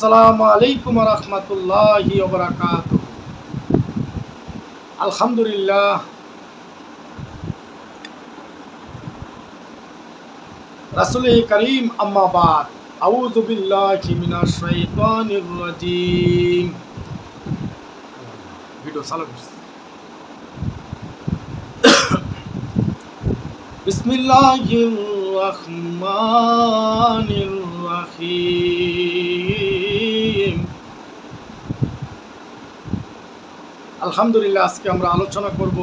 আসসালামু আলাইকুম রহমতুল্লাহি ওবরাকাত আলহামদুলিল্লাহ রাসুল করিম আম্মাবাদ আউযু বিল্লাহি মিনাশ শাইতানির রাজিম ভিডিও চালু করছি বিসমিল্লাহির রহমানির রহিম আলহামদুলিল্লাহ, আজকে আমরা আলোচনা করব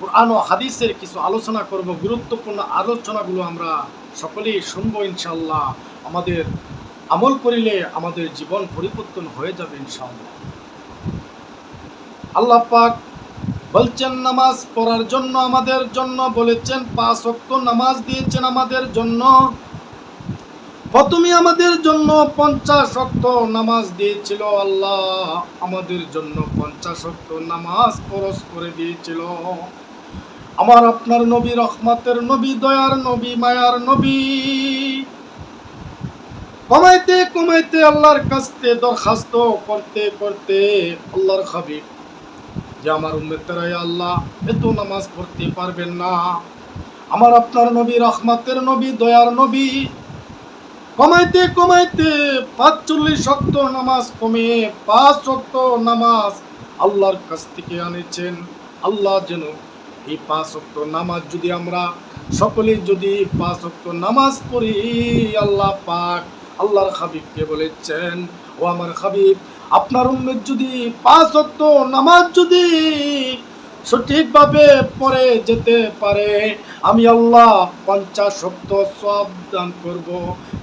কোরআন ও হাদিসের কিছু আলোচনা করব, গুরুত্বপূর্ণ আলোচনাগুলো আমরা সকলেই শুনব ইনশাল্লাহ আমাদের আমল করিলে আমাদের জীবন পরিবর্তন হয়ে যাবে ইনশাল্লাহ আল্লাহ পাক বলছেন, নামাজ পড়ার জন্য আমাদের জন্য বলেছেন, পাঁচ অক্ত নামাজ দিয়েছেন আমাদের জন্য। প্রথমে আমাদের জন্য পঞ্চাশ অক্ত নামাজ দিয়েছিল আল্লাহ। আমাদের জন্য পঞ্চাশ অক্ত নামাজ খরচ করে দিয়েছিল। আমার আপনার নবী রহমতের নবী, দয়ার নবী, মায়ার নবী। কমাইতে কমাইতে আল্লাহর কাছে দরখাস্ত করতে করতে আল্লাহর হাবিব, যে আমার উম্মেতেরাই আল্লাহ, এত নামাজ পড়তে পারবেন না। আমার আপনার নবী রহমতের নবী, দয়ার নবী কমাইতে কমাইতে পাঁচচল্লিশ শক্ত নামাজ কমে পাঁচ শক্ত নামাজ আল্লাহর কাছ থেকে আনেছেন। আল্লাহ যেন এই পাঁচ শক্ত নামাজ যদি আমরা সকলে যদি পাঁচ শক্ত নামাজ পড়ি, আল্লাহ পাক আল্লাহর হাবিবকে বলেছেন, ও আমার হাবিব, আপনার উম্মেদ যদি পাঁচ শক্ত নামাজ যদি সঠিকভাবে পরে যেতে পারে। আমি আল্লাহ পঞ্চাশ শক্ত সব দান করব।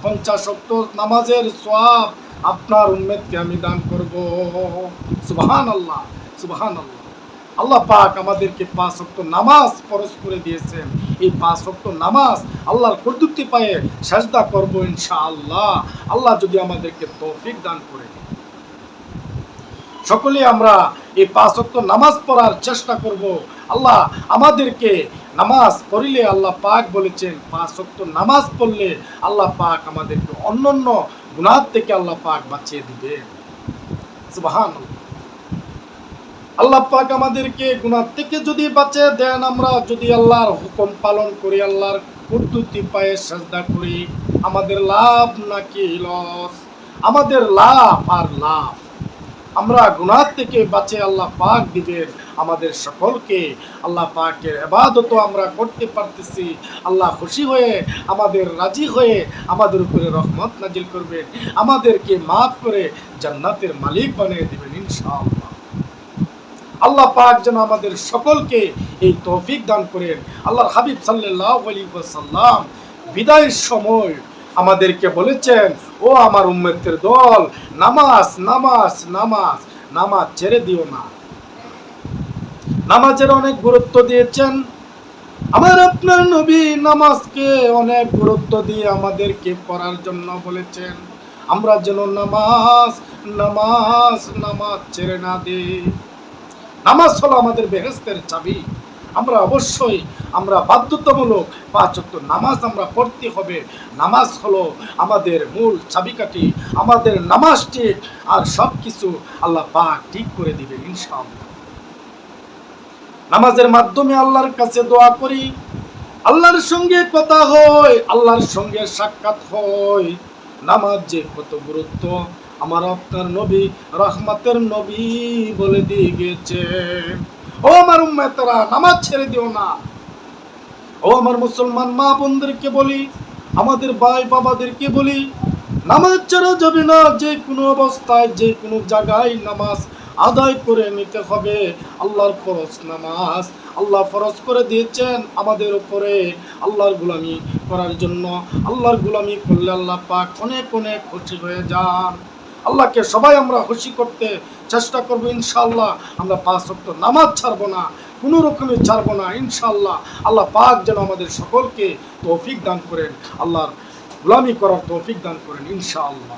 পঞ্চাশ শক্ত নামাজের সব আপনার উম্মেদকে আমি দান করব। সুবাহান আল্লাহ সুবাহান আল্লাহ আল্লাহ পাক আমাদেরকে পাঁচ শক্ত নামাজ পরশ করে দিয়েছেন। এই পাঁচ শক্ত নামাজ আল্লাহর কর্তৃত্বে পায়ে সাজদা করব ইনশাআল্লাহ। আল্লাহ যদি আমাদেরকে তৌফিক দান করে। সকলে আমরা এই পাঁচ ওয়াক্ত নামাজ পড়ার চেষ্টা করব। আল্লাহ আমাদেরকে নামাজ পড়িলে আল্লাহ পাক বলেছেন, পাঁচ ওয়াক্ত নামাজ পড়লে আল্লাহ পাক আমাদেরকে অন্যান্য গুণার থেকে আল্লাহ পাক বাঁচিয়ে দিবে আল্লাহ পাক আমাদেরকে গুণার থেকে যদি বাঁচিয়ে দেন, আমরা যদি আল্লাহর হুকুম পালন করি, আল্লাহর পদ্ধতি পায়ে সাজদা করি, আমাদের লাভ নাকি লস? আমাদের লাভ আর লাভ। আমরা গুনাহ থেকে বাঁচে আল্লাহ পাক দিবেন আমাদের সকলকে আল্লাহ পাকের এবাদত আমরা করতে পারতেছি। আল্লাহ খুশি হয়ে, আমাদের রাজি হয়ে আমাদের উপরে রহমত নাজিল করবেন। আমাদেরকে মাফ করে জান্নাতের মালিক বানিয়ে দিবেন ইনশাআল্লাহ। আল্লাহ পাক যেন আমাদের সকলকে এই তৌফিক দান করেন। আল্লাহর হাবিব সাল্লাল্লাহু আলাইহি ওয়াসাল্লাম বিদায়ের সময় আমাদেরকে বলেছেন, ও আমার উম্মতের দল, নামাজ নামাজ নামাজ নামাজ ছেড়ে দিও না। নামাজের অনেক গুরুত্ব দিয়েছেন। আমার আপনার নবী নামাজকে অনেক গুরুত্ব দিয়ে আমাদেরকে পড়ার জন্য বলেছেন, আমরা যেন নামাজ নামাজ নামাজ ছেড়ে না দিই। নামাজ হলো আমাদের বেহেস্তের চাবি। আমরা অবশ্যই, আমরা বাধ্যতামূলক পাঁচ ওয়াক্ত নামাজ আমরা পড়তে হবে। নামাজ হলো আমাদের মূল চাবিকাঠি, আমাদের নামাজ ঠিক, আর সব কিছু আল্লাহ পাক ঠিক করে দিবেন ইনশাআল্লাহ। নামাজের মাধ্যমে আল্লাহর কাছে দোয়া করি, আল্লাহর সঙ্গে কথা হয়, আল্লাহর সঙ্গে সাক্ষাৎ হয়। নামাজ যে কত গুরুত্ব, আমার আপনার নবী, রহমতের নবী বলে দিয়ে গেছে। ও আমার উম্মেতরা, নামাজ ছেড়ে দিও না। ও আমার মুসলমান মা বোনদেরকে বলি, আমাদের ভাই বাবাদেরকে বলি, নামাজ ছাড়া যাবে না, যে কোনো অবস্থায়, যে কোনো জায়গায় নামাজ আদায় করে নিতে হবে। আল্লাহর ফরজ নামাজ, আল্লাহ ফরজ করে দিয়েছেন আমাদের উপরে আল্লাহর গুলামি করার জন্য। আল্লাহর গুলামি করলে আল্লাহ পাক অনেক অনেক খুশি হয়ে যান। আল্লাহকে সবাই আমরা খুশি করতে চেষ্টা করব, ইনশাআল্লাহ। আমরা পাঁচ সপ্তাহ নামাজ ছাড়বো না, কোনো রকমে ছাড়বো না, ইনশাআল্লাহ। আল্লাহ পাক যেন আমাদের সকলকে তৌফিক দান করেন, আল্লাহর গুলামি করার তৌফিক দান করেন, ইনশাআল্লাহ।